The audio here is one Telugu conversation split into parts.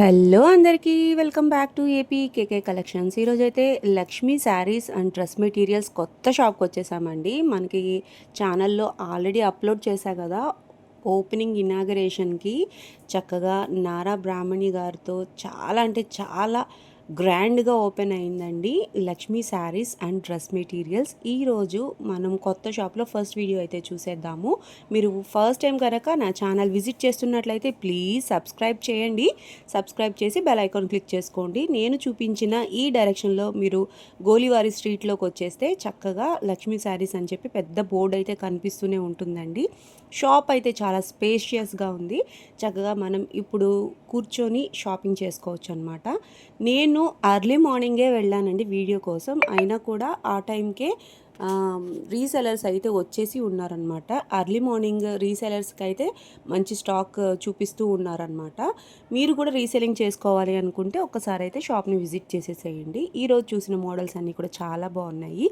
హలో అందరికీ welcome back to AP KK collections. ఈరోజు అయితే Lakshmi Sarees and dress materials కొత్త షాప్కి వచ్చేసామండి. మనకి ఛానల్లో ఆల్రెడీ అప్లోడ్ చేశా కదా ఓపెనింగ్ ఇనాగరేషన్కి చక్కగా నారా బ్రాహ్మణి గారితో చాలా అంటే చాలా గ్రాండ్గా ఓపెన్ అయిందండి. Lakshmi Sarees and dress materials. ఈరోజు మనం కొత్త షాప్లో ఫస్ట్ వీడియో అయితే చూసేద్దాము. మీరు ఫస్ట్ టైం కనుక నా ఛానల్ విజిట్ చేస్తున్నట్లయితే ప్లీజ్ సబ్స్క్రైబ్ చేయండి. సబ్స్క్రైబ్ చేసి బెల్ ఐకాన్ క్లిక్ చేసుకోండి. నేను చూపించిన ఈ డైరెక్షన్లో మీరు గోలివారి స్ట్రీట్లోకి వచ్చేస్తే చక్కగా లక్ష్మీ శారీస్ అని చెప్పి పెద్ద బోర్డు అయితే కనిపిస్తూనే ఉంటుందండి. షాప్ అయితే చాలా స్పేషియస్గా ఉంది. చక్కగా మనం ఇప్పుడు కూర్చొని షాపింగ్ చేసుకోవచ్చు అనమాట నేను అర్లీ మార్నింగే వెళ్ళానండి వీడియో కోసం. అయినా కూడా ఆ టైంకే రీసెలర్స్ అయితే వచ్చేసి ఉన్నారనమాట. అర్లీ మార్నింగ్ రీసెలర్స్కి అయితే మంచి స్టాక్ చూపిస్తూ ఉన్నారనమాట. మీరు కూడా రీసెలింగ్ చేసుకోవాలి అనుకుంటే ఒక్కసారి అయితే షాప్ని విజిట్ చేసేసేయండి. ఈరోజు చూసిన మోడల్స్ అన్నీ కూడా చాలా బాగున్నాయి.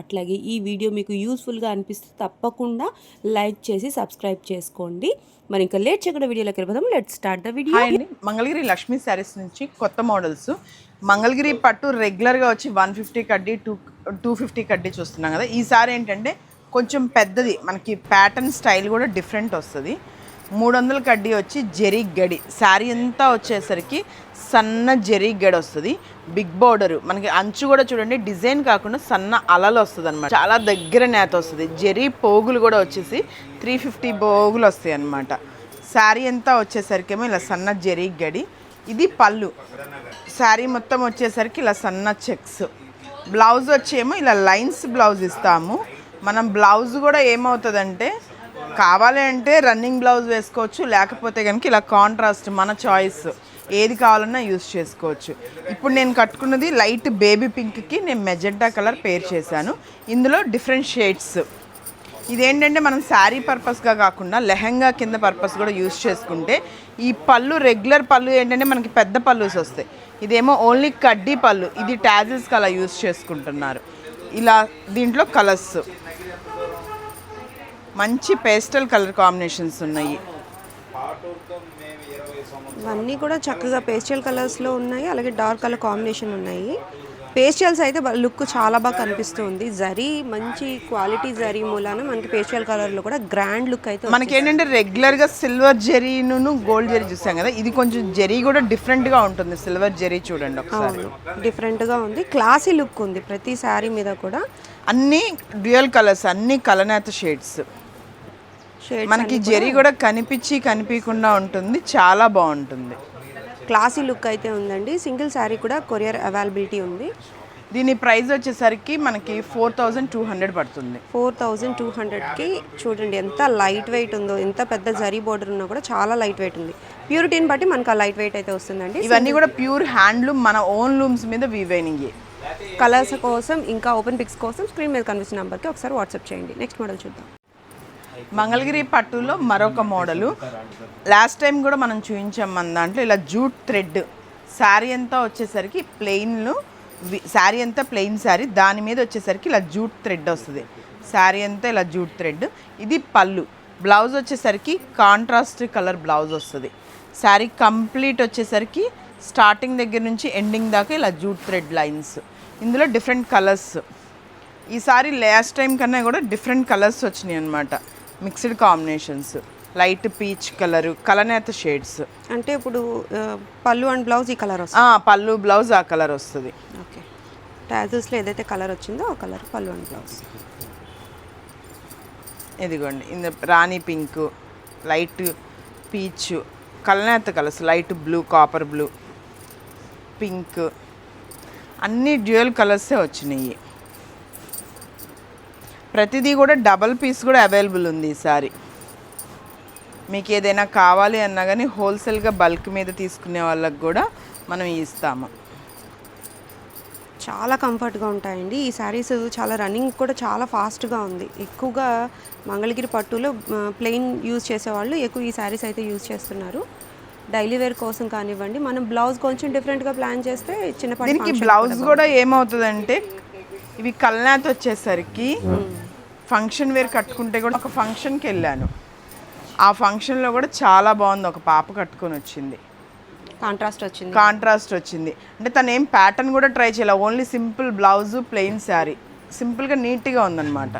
అట్లాగే ఈ వీడియో మీకు యూస్ఫుల్గా అనిపిస్తే తప్పకుండా లైక్ చేసి సబ్స్క్రైబ్ చేసుకోండి. మరి ఇంకా లేట్ చేయకుండా వీడియోలోకి వెళ్ళిపోదాం. Let start the video Mangalagiri Lakshmi Sarees నుంచి కొత్త మోడల్స్. మంగళగిరి పట్టు రెగ్యులర్గా వచ్చి వన్ ఫిఫ్టీ కడ్డీ టూ టూ ఫిఫ్టీ కడ్డీ చూస్తున్నాం కదా. ఈసారి ఏంటంటే కొంచెం పెద్దది. మనకి ప్యాటర్న్ స్టైల్ కూడా డిఫరెంట్ వస్తుంది. మూడు వందల కడ్డీ వచ్చి జరీ గడి. శారీ అంతా వచ్చేసరికి సన్న జరీ గడి వస్తుంది. Big border. మనకి అంచు కూడా చూడండి డిజైన్ కాకుండా సన్న అలలు వస్తుంది అనమాట చాలా దగ్గర నేత వస్తుంది. జరీ పోగులు కూడా వచ్చేసి త్రీ ఫిఫ్టీ పోగులు వస్తాయి అనమాట శారీ అంతా వచ్చేసరికేమో ఇలా సన్న జరీ గడి. ఇది పళ్ళు. శారీ మొత్తం వచ్చేసరికి ఇలా సన్న చెక్స్. బ్లౌజ్ వచ్చేమో ఇలా లైన్స్ బ్లౌజ్ ఇస్తాము. మనం బ్లౌజ్ కూడా ఏమవుతుందంటే కావాలి అంటే రన్నింగ్ బ్లౌజ్ వేసుకోవచ్చు లేకపోతే కనుక ఇలా కాంట్రాస్ట్ మన చాయిస్ ఏది కావాలన్నా యూస్ చేసుకోవచ్చు. ఇప్పుడు నేను కట్టుకున్నది లైట్ బేబీ పింక్కి నేను మెజెంటా కలర్ పేర్ చేశాను. ఇందులో డిఫరెంట్ షేడ్స్ ఇదేంటంటే మనం శారీ పర్పస్గా కాకుండా లెహంగా కింద పర్పస్ కూడా యూస్ చేసుకుంటే ఈ పళ్ళు రెగ్యులర్ పళ్ళు ఏంటంటే మనకి పెద్ద పళ్ళుస్ వస్తాయి. ఇదేమో ఓన్లీ కడ్డీ పళ్ళు ఇది టాజిల్స్కి అలా యూస్ చేసుకుంటున్నారు. ఇలా దీంట్లో కలర్స్ మంచి పేస్టల్ కలర్ కాంబినేషన్స్ ఉన్నాయి. ఇవన్నీ కూడా చక్కగా పేస్టల్ కలర్స్లో ఉన్నాయి అలాగే డార్క్ కలర్ కాంబినేషన్ ఉన్నాయి. పేస్టల్స్ అయితే లుక్ చాలా బాగా కనిపిస్తుంది. జరీ మంచి క్వాలిటీ జరీ మూలాన మనకి పేస్టల్ కలర్లో కూడా గ్రాండ్ లుక్ అయితే మనకి ఏంటంటే రెగ్యులర్గా సిల్వర్ జెరీను గోల్డ్ జెరీ చూసాం కదా ఇది కొంచెం జెరీ కూడా డిఫరెంట్గా ఉంటుంది. సిల్వర్ జెరీ చూడండి ఒకసారి. డిఫరెంట్గా ఉంది. క్లాసీ లుక్ ఉంది ప్రతి శారీ మీద కూడా. అన్ని డ్యూయల్ కలర్స్ అన్ని కలనేత షేడ్స్. షేడ్ మనకి జెరీ కూడా కనిపించి కనిపించకుండా ఉంటుంది చాలా బాగుంటుంది. క్లాసీ లుక్ అయితే ఉందండి. సింగిల్ శారీ కూడా కొరియర్ అవైలబిలిటీ ఉంది. దీని ప్రైస్ వచ్చేసరికి మనకి ఫోర్ థౌజండ్ టూ హండ్రెడ్ పడుతుంది. ఫోర్ థౌజండ్ టూ హండ్రెడ్కి చూడండి ఎంత లైట్ వెయిట్ ఉందో ఎంత పెద్ద జరీ బోర్డర్ ఉన్నా కూడా చాలా లైట్ వెయిట్ ఉంది. ప్యూరిటీని బట్టి మనకు ఆ లైట్ వెయిట్ అయితే వస్తుందండి. ఇవన్నీ కూడా ప్యూర్ హ్యాండ్లూమ్ మన ఓన్ లూమ్స్ మీద వీవైనింగ్ కలర్స్ కోసం ఇంకా ఓపెన్ పిక్స్ కోసం స్క్రీన్ మీద కనిపిస్తున్న నెంబర్కి ఒకసారి వాట్సాప్ చేయండి. నెక్స్ట్ మోడల్ చూద్దాం. మంగళగిరి పట్టులో మరొక మోడలు. లాస్ట్ టైం కూడా మనం చూపించాం మన దాంట్లో ఇలా జూట్ థ్రెడ్. శారీ అంతా వచ్చేసరికి ప్లెయిన్లు శారీ అంతా ప్లెయిన్ శారీ దాని మీద వచ్చేసరికి ఇలా జూట్ థ్రెడ్ వస్తుంది. శారీ అంతా ఇలా జూట్ థ్రెడ్. ఇది పళ్ళు. బ్లౌజ్ వచ్చేసరికి కాంట్రాస్ట్ కలర్ బ్లౌజ్ వస్తుంది. శారీ కంప్లీట్ వచ్చేసరికి స్టార్టింగ్ దగ్గర నుంచి ఎండింగ్ దాకా ఇలా జూట్ థ్రెడ్ లైన్స్. ఇందులో డిఫరెంట్ కలర్స్. ఈసారి లాస్ట్ టైం కన్నా కూడా డిఫరెంట్ కలర్స్ వచ్చినాయి అనమాట mixed combinations. Light peach colour కలనేత shades. అంటే ఇప్పుడు పళ్ళు అండ్ బ్లౌజ్ ఈ కలర్ వస్తుంది? పళ్ళు బ్లౌజ్ ఆ కలర్ వస్తుంది. ఓకే. టాజల్స్లో ఏదైతే కలర్ వచ్చిందో ఆ కలర్ పళ్ళు అండ్ బ్లౌజ్. ఇదిగోండి ఇంద రాణి pink light peach కలనేత colours light blue copper blue pink. అన్ని డ్యూయల్ కలర్సే వచ్చినాయి. ప్రతిదీ కూడా డబల్ పీస్ కూడా అవైలబుల్ ఉంది ఈసారి. మీకు ఏదైనా కావాలి అన్నా కానీ హోల్సేల్గా బల్క్ మీద తీసుకునే వాళ్ళకి కూడా మనం ఇస్తాము. చాలా కంఫర్ట్గా ఉంటాయండి. ఈ శారీస్ చాలా రన్నింగ్ కూడా చాలా ఫాస్ట్గా ఉంది. ఎక్కువగా మంగళగిరి పట్టులో ప్లెయిన్ యూజ్ చేసేవాళ్ళు ఎక్కువ ఈ శారీస్ అయితే యూజ్ చేస్తున్నారు. డైలీ వేర్ కోసం కానివ్వండి మనం బ్లౌజ్ కొంచెం డిఫరెంట్గా ప్లాన్ చేస్తే దీనికి function బ్లౌజ్ కూడా ఏమవుతుందంటే ఇవి కల్నాథ్ వచ్చేసరికి ఫంక్షన్ వేర్ కట్టుకుంటే కూడా ఒక ఫంక్షన్కి వెళ్ళాను. ఆ ఫంక్షన్లో కూడా చాలా బాగుంది. ఒక పాప కట్టుకొని వచ్చింది. కాంట్రాస్ట్ వచ్చింది. కాంట్రాస్ట్ వచ్చింది. అంటే తను ఏం ప్యాటర్న్ కూడా ట్రై చేయాలి. Only simple blouse plain sari. సింపుల్గా నీట్గా ఉందన్నమాట.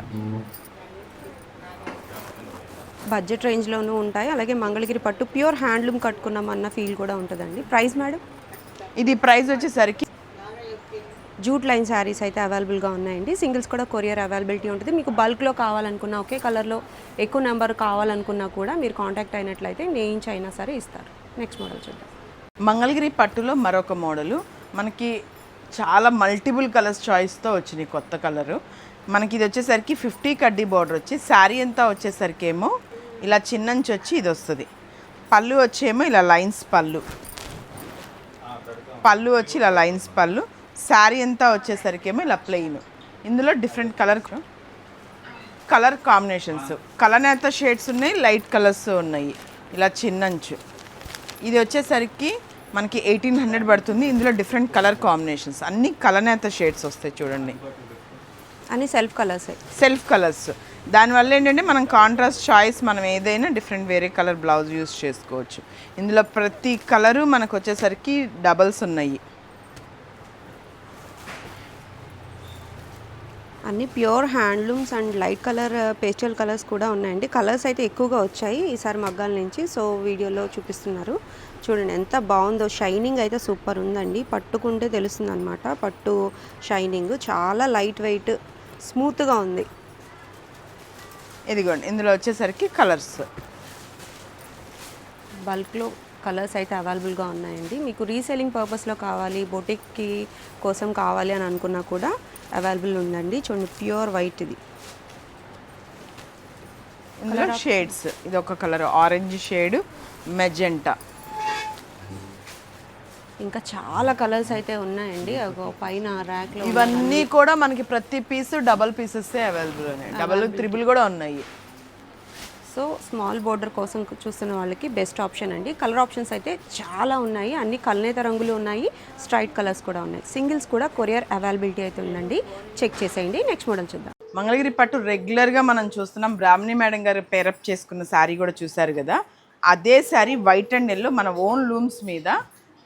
బడ్జెట్ రేంజ్లోనూ ఉంటాయి. అలాగే మంగళగిరి పట్టు ప్యూర్ హ్యాండ్లూమ్ కట్టుకున్నామన్న ఫీల్ కూడా ఉంటుందండి. Price madam? ఇది ప్రైస్ వచ్చేసరికి జూట్ లైన్ శారీస్ అయితే అవైలబుల్గా ఉన్నాయండి. సింగిల్స్ కూడా కొరియర్ అవైలబిలిటీ ఉంటుంది. మీకు బల్క్లో కావాలనుకున్నా ఒకే కలర్లో ఎక్కువ నెంబర్ కావాలనుకున్నా కూడా మీరు కాంటాక్ట్ అయినట్లయితే నేయించి అయినా సరే ఇస్తారు. నెక్స్ట్ మోడల్ చూద్దాం. మంగళగిరి పట్టులో మరొక మోడలు. మనకి చాలా మల్టిపుల్ కలర్స్ చాయిస్తో వచ్చినాయి కొత్త కలరు. మనకి ఇది వచ్చేసరికి ఫిఫ్టీ కడ్డీ బార్డర్ వచ్చి శారీ అంతా వచ్చేసరికి ఏమో ఇలా చిన్నంచి వచ్చి ఇది వస్తుంది. పళ్ళు వచ్చేమో ఇలా లైన్స్ పళ్ళు. పళ్ళు వచ్చి ఇలా లైన్స్ పళ్ళు. శారీ అంతా వచ్చేసరికి ఏమో ఇలా ప్లెయిన్ ఇందులో డిఫరెంట్ కలర్ కలర్ కాంబినేషన్స్ కలనేత షేడ్స్ ఉన్నాయి లైట్ కలర్స్ ఉన్నాయి. ఇలా చిన్నంచు ఇది వచ్చేసరికి మనకి ఎయిటీన్ హండ్రెడ్ పడుతుంది. ఇందులో డిఫరెంట్ కలర్ కాంబినేషన్స్ అన్ని కలనేత షేడ్స్ వస్తాయి చూడండి. అని సెల్ఫ్ కలర్సే సెల్ఫ్ కలర్స్ దానివల్ల ఏంటంటే మనం కాంట్రాస్ట్ చాయిస్ మనం ఏదైనా డిఫరెంట్ వేరే కలర్ బ్లౌజ్ యూస్ చేసుకోవచ్చు. ఇందులో ప్రతి కలరు మనకు వచ్చేసరికి డబల్స్ ఉన్నాయి. అన్ని pure handlooms and light colour pastel colours కూడా ఉన్నాయండి. కలర్స్ అయితే ఎక్కువగా వచ్చాయి ఈసారి మగ్గాల నుంచి సో వీడియోలో చూపిస్తున్నారు. చూడండి ఎంత బాగుందో షైనింగ్ అయితే సూపర్ ఉందండి. పట్టుకుంటే తెలుస్తుంది అనమాట పట్టు షైనింగ్ చాలా లైట్ వెయిట్ స్మూత్గా ఉంది. ఇదిగోండి ఇందులో వచ్చేసరికి కలర్స్. బల్క్లో కలర్స్ అయితే అవైలబుల్గా ఉన్నాయండి. మీకు రీసెల్లింగ్ పర్పస్లో కావాలి బొటిక్కి కోసం కావాలి అని అనుకున్నా కూడా అవైలబుల్ ఉందండి. చూడండి ప్యూర్ వైట్ ఇది ఇందులో షేడ్స్. ఇది ఒక కలర్ ఆరెంజ్ షేడ్ మెజెంటా. ఇంకా చాలా కలర్స్ అయితే ఉన్నాయండి. పైన ర్యాక్లో ఇవన్నీ కూడా మనకి ప్రతి పీస్ డబల్ పీసెస్ అవైలబుల్ ఉన్నాయి. డబల్ త్రిబుల్ కూడా ఉన్నాయి. సో స్మాల్ బోర్డర్ కోసం చూస్తున్న వాళ్ళకి బెస్ట్ ఆప్షన్ అండి. కలర్ ఆప్షన్స్ అయితే చాలా ఉన్నాయి. అన్ని కల్నేత రంగులు ఉన్నాయి. స్ట్రైట్ కలర్స్ కూడా ఉన్నాయి. సింగిల్స్ కూడా కొరియర్ అవైలబిలిటీ అయితే ఉందండి. చెక్ చేసేయండి. నెక్స్ట్ మోడల్ చూద్దాం. మంగళగిరి పట్టు రెగ్యులర్గా మనం చూస్తున్నాం. బ్రాహ్మణి మేడం గారు పేరప్ చేసుకున్న శారీ కూడా చూశారు కదా. అదే శారీ వైట్ అండ్ ఎల్లో మన ఓన్ లూమ్స్ మీద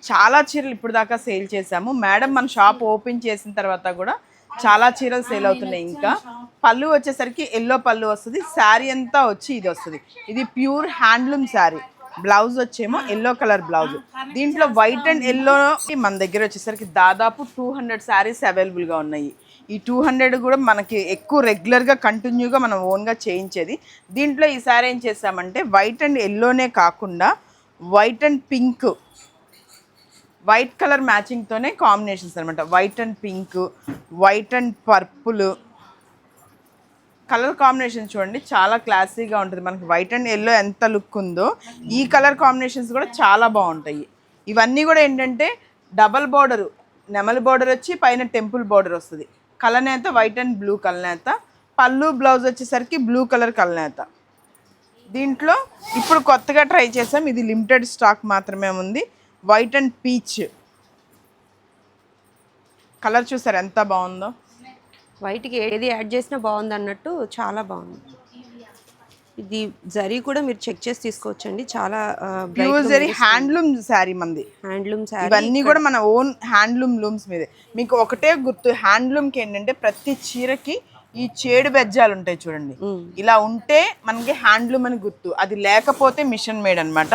చాలా చీరలు ఇప్పుడు దాకా సేల్ చేశాము. మేడం మన షాప్ ఓపెన్ చేసిన తర్వాత కూడా చాలా చీరలు సేల్ అవుతున్నాయి ఇంకా. పళ్ళు వచ్చేసరికి ఎల్లో పళ్ళు వస్తుంది. శారీ అంతా వచ్చి ఇది వస్తుంది. ఇది ప్యూర్ హ్యాండ్లూమ్ శారీ. బ్లౌజ్ వచ్చేమో ఎల్లో కలర్ బ్లౌజ్. దీంట్లో వైట్ అండ్ ఎల్లో మన దగ్గర వచ్చేసరికి దాదాపు టూ హండ్రెడ్ శారీస్ అవైలబుల్గా ఉన్నాయి. ఈ టూ హండ్రెడ్ కూడా మనకి ఎక్కువ రెగ్యులర్గా కంటిన్యూగా మనం ఓన్గా చేయించేది. దీంట్లో ఈ శారీ ఏం చేసామంటే వైట్ అండ్ ఎల్లోనే కాకుండా white and pink white colour మ్యాచింగ్తోనే combinations అనమాట white and pink white and purple. Colour combination చూడండి చాలా క్లాసీగా ఉంటుంది. మనకి వైట్ అండ్ ఎల్లో ఎంత లుక్ ఉందో ఈ కలర్ కాంబినేషన్స్ కూడా చాలా బాగుంటాయి. ఇవన్నీ కూడా ఏంటంటే డబల్ బార్డరు నెమలి బార్డర్ వచ్చి పైన టెంపుల్ బార్డర్ వస్తుంది. కలనేత వైట్ అండ్ బ్లూ కలనేత పళ్ళు బ్లౌజ్ వచ్చేసరికి బ్లూ కలర్ కలనేత దీంట్లో ఇప్పుడు కొత్తగా ట్రై చేసాం. ఇది లిమిటెడ్ స్టాక్ మాత్రమే ఉంది. White and peach. కలర్ చూసారు? ఎంత బాగుందో? వైట్కి ఏది యాడ్ చేసినా బాగుంది అన్నట్టు చాలా బాగుంది. ఇది జరీ కూడా మీరు చెక్ చేసి తీసుకోవచ్చండి. చాలా ప్యూర్ జరీ హ్యాండ్లూమ్ శారీ మంది. హ్యాండ్లూమ్ శారీ ఇవన్నీ కూడా మన ఓన్ హ్యాండ్లూమ్ లూమ్స్ మీదే. మీకు ఒకటే గుర్తు హ్యాండ్లూమ్కి ఏంటంటే ప్రతి చీరకి ఈ చేడు బెజ్జాలు ఉంటాయి చూడండి. ఇలా ఉంటే మనకి హ్యాండ్లూమ్ అని గుర్తు. అది లేకపోతే మిషన్ మేడ్ అన్నమాట.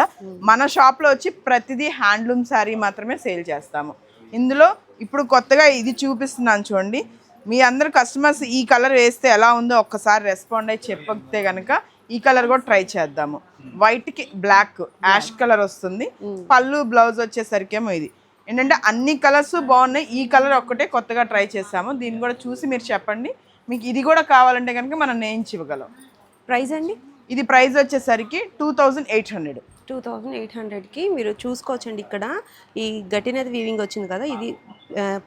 మన షాప్లో వచ్చి ప్రతిదీ హ్యాండ్లూమ్ శారీ మాత్రమే సేల్ చేస్తాము. ఇందులో ఇప్పుడు కొత్తగా ఇది చూపిస్తున్నాను చూడండి. మీ అందరు కస్టమర్స్ ఈ కలర్ వేస్తే ఎలా ఉందో ఒక్కసారి రెస్పాండ్ అయ్యి చెప్పతే కనుక ఈ కలర్ కూడా ట్రై చేద్దాము. వైట్కి బ్లాక్ యాష్ కలర్ వస్తుంది. పళ్ళు బ్లౌజ్ వచ్చేసరికేమో ఇది. ఏంటంటే అన్ని కలర్స్ బాగున్నాయి. ఈ కలర్ ఒక్కటే కొత్తగా ట్రై చేసాము. దీన్ని కూడా చూసి మీరు చెప్పండి. మీకు ఇది కూడా కావాలంటే కనుక మనం నేయించి ఇవ్వగలం. ప్రైస్ అండి? ఇది ప్రైస్ వచ్చేసరికి two thousand eight hundred two thousand eight హండ్రెడ్కి మీరు చూసుకోవచ్చండి ఇక్కడ. ఈ గట్టినది వీవింగ్ వచ్చింది కదా ఇది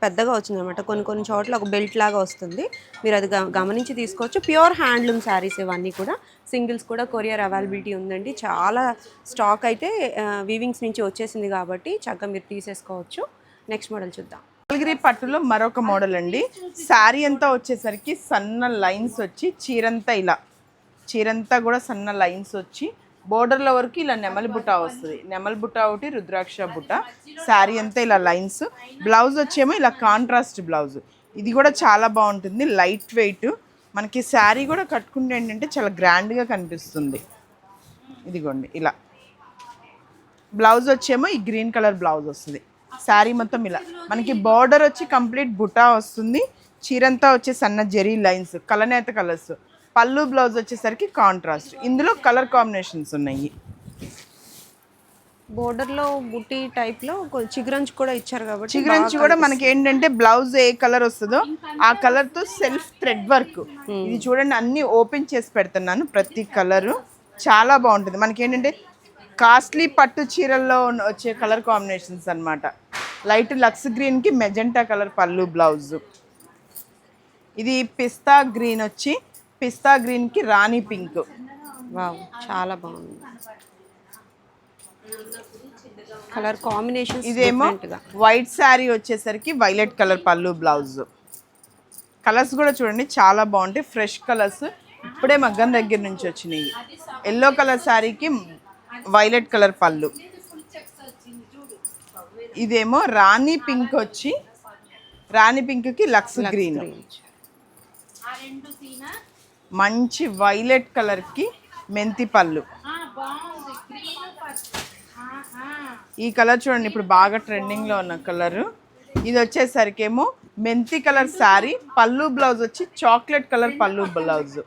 పెద్దగా వచ్చింది అనమాట కొన్ని కొన్ని చోట్ల ఒక బెల్ట్ లాగా వస్తుంది. మీరు అది గమనించి తీసుకోవచ్చు. ప్యూర్ హ్యాండ్లూమ్ శారీస్ ఇవన్నీ కూడా. సింగిల్స్ కూడా కొరియర్ అవైలబిలిటీ ఉందండి. చాలా స్టాక్ అయితే వీవింగ్స్ నుంచి వచ్చేసింది కాబట్టి చక్కగా మీరు తీసేసుకోవచ్చు. నెక్స్ట్ మోడల్ చూద్దాం. నీలగిరి పట్టులో మరొక మోడల్ అండి. శారీ అంతా వచ్చేసరికి సన్న లైన్స్ వచ్చి చీరంతా ఇలా చీరంతా కూడా సన్న లైన్స్ వచ్చి బోర్డర్ల వరకు ఇలా నెమలి బుట్ట వస్తుంది. నెమలి బుట్ట ఒకటి రుద్రాక్ష బుట్ట. శారీ అంతా ఇలా లైన్స్. బ్లౌజ్ వచ్చేమో ఇలా కాంట్రాస్ట్ బ్లౌజ్. ఇది కూడా చాలా బాగుంటుంది లైట్ వెయిట్. మనకి శారీ కూడా కట్టుకుంటే ఏంటంటే చాలా గ్రాండ్గా కనిపిస్తుంది. ఇదిగోండి ఇలా. బ్లౌజ్ వచ్చేమో ఈ గ్రీన్ కలర్ బ్లౌజ్ వస్తుంది. శారీ మొత్తం ఇలా. మనకి బార్డర్ వచ్చి కంప్లీట్ బుటా వస్తుంది. చీరంతా వచ్చే సన్న జెరీ లైన్స్ కలనేత కలర్స్ పళ్ళు బ్లౌజ్ వచ్చేసరికి కాంట్రాస్ట్ ఇందులో కలర్ కాంబినేషన్స్ ఉన్నాయి. బోర్డర్లో బుట్టి టైప్లో చిగురంచు కూడా ఇచ్చారు కాబట్టి చిగురించి కూడా మనకి ఏంటంటే బ్లౌజ్ ఏ కలర్ వస్తుందో ఆ కలర్తో సెల్ఫ్ థ్రెడ్ వర్క్ ఇది చూడండి అన్ని ఓపెన్ చేసి పెడుతున్నాను ప్రతి కలర్ చాలా బాగుంటుంది. మనకి ఏంటంటే కాస్ట్లీ పట్టు చీరల్లో వచ్చే కలర్ కాంబినేషన్స్ అన్నమాట. లైట్ లక్స్ గ్రీన్కి మెజెంటా కలర్ పళ్ళు బ్లౌజ్. ఇది పిస్తా గ్రీన్ వచ్చి పిస్తా గ్రీన్కి రాణి పింక్. వావ్ చాలా బాగుంది. కలర్ కాంబినేషన్ ఇదేమో వైట్ శారీ వచ్చేసరికి వైలెట్ కలర్ పళ్ళు బ్లౌజ్. కలర్స్ కూడా చూడండి చాలా బాగుంటాయి. ఫ్రెష్ కలర్స్ ఇప్పుడే మగ్గం దగ్గర నుంచి వచ్చినాయి. ఎల్లో కలర్ శారీకి వైలెట్ కలర్ పళ్ళు. ఇదేమో రాణి పింక్ వచ్చి రాణి పింక్కి లక్స్ గ్రీన్. మంచి వైలెట్ కలర్కి మెంతి పళ్ళు. ఈ కలర్ చూడండి ఇప్పుడు బాగా ట్రెండింగ్లో ఉన్న కలర్. ఇది వచ్చేసరికి ఏమో మెంతి కలర్ శారీ పళ్ళు బ్లౌజ్ వచ్చి చాక్లెట్ కలర్ పళ్ళు బ్లౌజ్.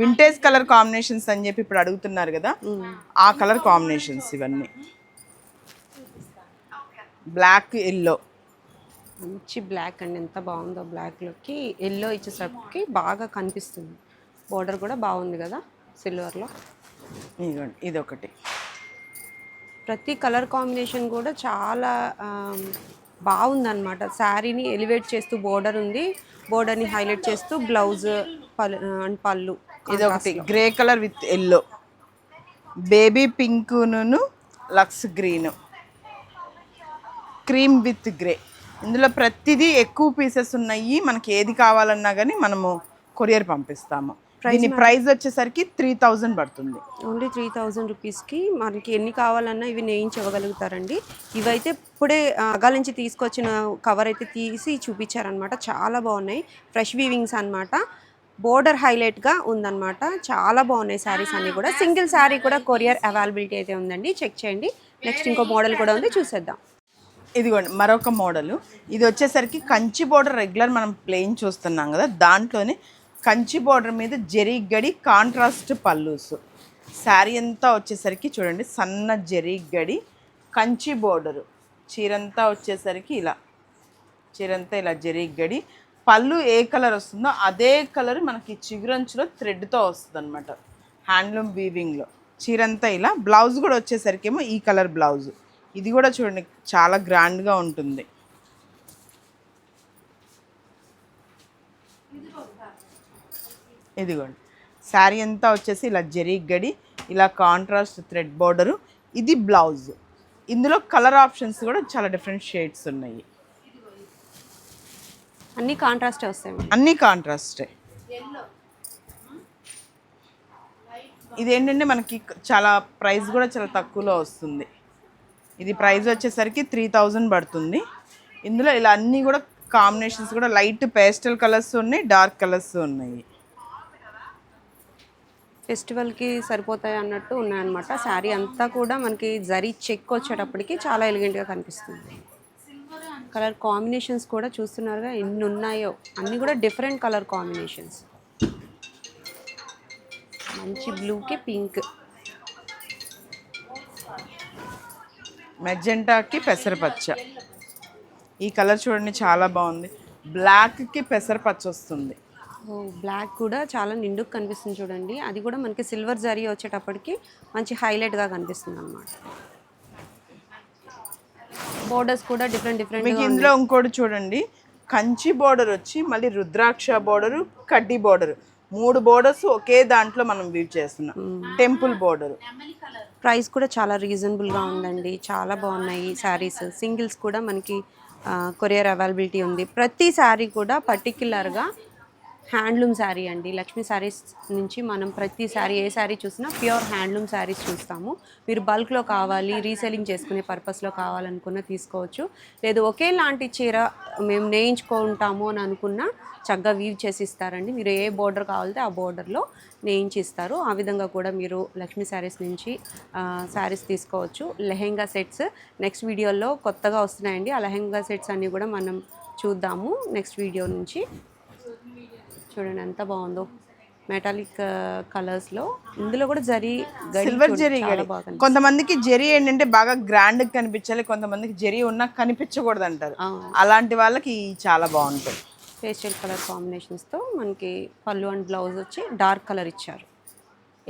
వింటేజ్ కలర్ కాంబినేషన్స్ అని చెప్పి ఇప్పుడు అడుగుతున్నారు కదా ఆ కలర్ కాంబినేషన్స్ ఇవన్నీ. Black yellow. మంచి బ్లాక్ అండి. ఎంత బాగుందో బ్లాక్లోకి ఎల్లో ఇచ్చేసరికి బాగా కనిపిస్తుంది. బోర్డర్ కూడా బాగుంది కదా సిల్వర్లో. ఇదిగోండి ఇదొకటి. ప్రతి కలర్ కాంబినేషన్ కూడా చాలా బాగుందన్నమాట. శారీని ఎలివేట్ చేస్తూ బోర్డర్ ఉంది. బోర్డర్ని హైలైట్ చేస్తూ బ్లౌజ్ పళ్ళు అండ్ పళ్ళు ఇదొకటి grey colour with yellow. Baby పింక్ను లక్స్ గ్రీన్. Cream with grey. ఇందులో ప్రతిదీ ఎక్కువ పీసెస్ ఉన్నాయి. మనకి ఏది కావాలన్నా కానీ మనము కొరియర్ పంపిస్తాము. దీని ప్రైస్ వచ్చేసరికి త్రీ థౌజండ్ పడుతుంది. ఓన్లీ త్రీ థౌజండ్ రూపీస్కి మనకి ఎన్ని కావాలన్నా ఇవి నేయించి ఇవ్వగలుగుతారండి ఇవైతే ఇప్పుడే అగాల నుంచి తీసుకొచ్చిన కవర్ అయితే తీసి చూపించారనమాట చాలా బాగున్నాయి. ఫ్రెష్ వీవింగ్స్ అన్నమాట. బోర్డర్ హైలైట్గా ఉందన్నమాట. చాలా బాగున్నాయి శారీస్ అన్నీ కూడా. సింగిల్ శారీ కూడా కొరియర్ అవైలబిలిటీ అయితే ఉందండి. చెక్ చేయండి. నెక్స్ట్ ఇంకో మోడల్ కూడా ఉంది. చూసేద్దాం. ఇదిగోండి మరొక మోడల్. ఇది వచ్చేసరికి కంచి బోర్డర్ రెగ్యులర్ మనం ప్లెయిన్ చూస్తున్నాం కదా దాంట్లోనే కంచి బోర్డర్ మీద జరీ గడి కాంట్రాస్ట్ పల్లూస్ శారీ అంతా వచ్చేసరికి చూడండి సన్న జరీ గడి కంచి బోర్డరు చీరంతా వచ్చేసరికి ఇలా చీరంతా ఇలా జరీ గడి. పళ్ళు ఏ కలర్ వస్తుందో అదే కలర్ మనకి చిగురంచులో థ్రెడ్తో వస్తుంది అనమాట హ్యాండ్లూమ్ వీవింగ్లో చీరంతా ఇలా బ్లౌజ్ కూడా వచ్చేసరికి ఏమో ఈ కలర్ బ్లౌజ్ ఇది కూడా చూడండి చాలా గ్రాండ్గా ఉంటుంది. ఇదిగోండి. శారీ అంతా వచ్చేసి ఇలా జరీ గడి ఇలా కాంట్రాస్ట్ థ్రెడ్ బోర్డరు ఇది బ్లౌజ్ ఇందులో కలర్ ఆప్షన్స్ కూడా చాలా డిఫరెంట్ షేడ్స్ ఉన్నాయి. అన్నీ కాంట్రాస్టే వస్తాయి అన్నీ కాంట్రాస్టే ఇదేంటంటే మనకి చాలా ప్రైస్ కూడా చాలా తక్కువలో వస్తుంది. ఇది ప్రైస్ వచ్చేసరికి త్రీ థౌజండ్ పడుతుంది. ఇందులో ఇలా అన్నీ కూడా కాంబినేషన్స్ కూడా లైట్ పేస్టల్ కలర్స్ ఉన్నాయి డార్క్ కలర్స్ ఉన్నాయి. ఫెస్టివల్కి సరిపోతాయి అన్నట్టు ఉన్నాయన్నమాట. శారీ అంతా కూడా మనకి జరీ చెక్ వచ్చేటప్పటికి చాలా ఎలిగెంట్గా కనిపిస్తుంది. కలర్ కాంబినేషన్స్ కూడా చూస్తున్నారుగా ఎన్ని ఉన్నాయో. అన్నీ కూడా డిఫరెంట్ కలర్ కాంబినేషన్స్ మంచి బ్లూకి పింక్ మెజెంటాకి పెసరపచ్చ. ఈ కలర్ చూడండి చాలా బాగుంది. బ్లాక్కి పెసరపచ్చ వస్తుంది. బ్లాక్ కూడా చాలా నిండుకు కనిపిస్తుంది చూడండి. అది కూడా మనకి సిల్వర్ జరీ వచ్చేటప్పటికి మంచి హైలైట్గా కనిపిస్తుంది అనమాట బోర్డర్స్ కూడా డిఫరెంట్ డిఫరెంట్ మీకు ఇందులో ఇంకోటి చూడండి. కంచి బోర్డర్ వచ్చి మళ్ళీ రుద్రాక్ష బోర్డరు కడ్డీ బోర్డర్ మూడు బోర్డర్స్ ఒకే దాంట్లో మనం వీవ్ చేస్తున్నాం. టెంపుల్ బోర్డర్ ప్రైస్ కూడా చాలా రీజనబుల్గా ఉందండి. చాలా బాగున్నాయి శారీస్. సింగిల్స్ కూడా మనకి కొరియర్ అవైలబిలిటీ ఉంది. ప్రతి శారీ కూడా పర్టిక్యులర్గా హ్యాండ్లూమ్ శారీ అండి. లక్ష్మీ శారీస్ నుంచి మనం ప్రతి శారీ ఏ శారీ చూసినా ప్యూర్ హ్యాండ్లూమ్ శారీస్ చూస్తాము. మీరు బల్క్లో కావాలి రీసెలింగ్ చేసుకునే పర్పస్లో కావాలనుకున్న తీసుకోవచ్చు. లేదు ఒకేలాంటి చీర మేము నేయించుకుంటాము అని అనుకున్నా చక్కగా వీవ్ చేసి ఇస్తారండి మీరు ఏ బోర్డర్ కావాలితే ఆ బోర్డర్లో నేయించి ఇస్తారు ఆ విధంగా కూడా మీరు లక్ష్మీ శారీస్ నుంచి శారీస్ తీసుకోవచ్చు. లెహెంగా సెట్స్ నెక్స్ట్ వీడియోలో కొత్తగా వస్తున్నాయండి. ఆ లెహెంగా సెట్స్ అన్నీ కూడా మనం చూద్దాము నెక్స్ట్ వీడియో నుంచి. చూడండి ఎంత బాగుందో. మెటాలిక్ కలర్స్లో ఇందులో కూడా జరీ సిల్వర్ జెరీ. కొంతమందికి జెరీ ఏంటంటే బాగా గ్రాండ్ కనిపించాలి కొంతమందికి జెరీ ఉన్నా కనిపించకూడదు అంటారు. అలాంటి వాళ్ళకి చాలా బాగుంటుంది. పేస్టల్ కలర్ కాంబినేషన్స్తో మనకి పళ్ళు అండ్ బ్లౌజ్ వచ్చి డార్క్ కలర్ ఇచ్చారు.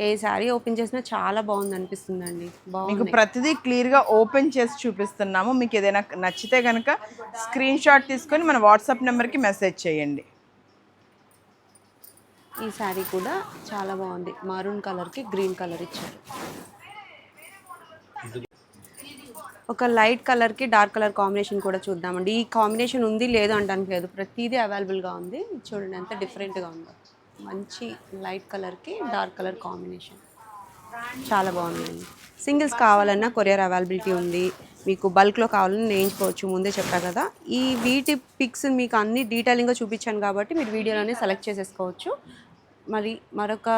ఏ శారీ ఓపెన్ చేసినా చాలా బాగుంది అనిపిస్తుందండి. మీకు బాగుంది ప్రతిదీ క్లియర్గా ఓపెన్ చేసి చూపిస్తున్నాము. మీకు ఏదైనా నచ్చితే కనుక స్క్రీన్ షాట్ తీసుకొని మన వాట్సాప్ నెంబర్కి మెసేజ్ చేయండి. ఈ శారీ కూడా చాలా బాగుంది. మారూన్ కలర్కి గ్రీన్ కలర్ ఇచ్చారు. ఒక లైట్ కలర్కి డార్క్ కలర్ కాంబినేషన్ కూడా చూద్దామండి. ఈ కాంబినేషన్ ఉంది లేదు అంటానికి లేదు. ప్రతిదీ అవైలబుల్గా ఉంది. చూడండి ఎంత డిఫరెంట్గా ఉందో. మంచి లైట్ కలర్కి డార్క్ కలర్ కాంబినేషన్ చాలా బాగుందండి. సింగిల్స్ కావాలన్నా కొరియర్ అవైలబిలిటీ ఉంది. మీకు బల్క్లో కావాలని నేయించుకోవచ్చు. ముందే చెప్పా కదా. ఈ వీటి పిక్స్ మీకు అన్ని డీటెయిలింగ్గా చూపించాను కాబట్టి మీరు వీడియోలోనే సెలెక్ట్ చేసేసుకోవచ్చు. మరి మరొక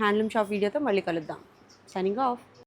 హ్యాండ్లూమ్ షాప్ వీడియోతో మళ్ళీ కలుద్దాం. Signing off